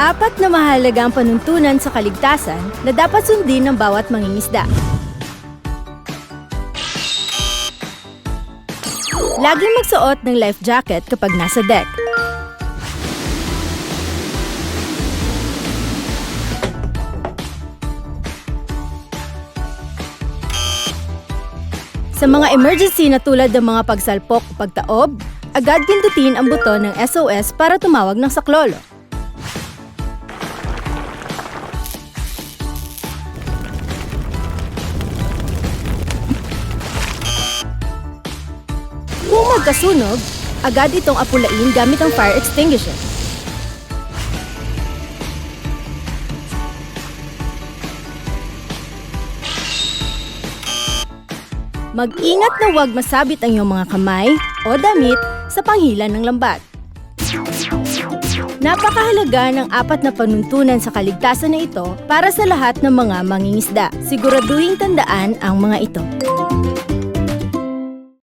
Apat na mahalagang panuntunan sa kaligtasan na dapat sundin ng bawat mangingisda. Laging magsuot ng life jacket kapag nasa deck. Sa mga emergency na tulad ng mga pagsalpok o pagtaob, agad pindutin ang buton ng SOS para tumawag ng saklolo. Kung magkasunog, agad itong apulain gamit ang fire extinguisher. Mag-ingat na huwag masabit ang iyong mga kamay o damit sa panghilan ng lambat. Napakahalaga ng apat na panuntunan sa kaligtasan na ito para sa lahat ng mga mangingisda. Siguraduhin tandaan ang mga ito.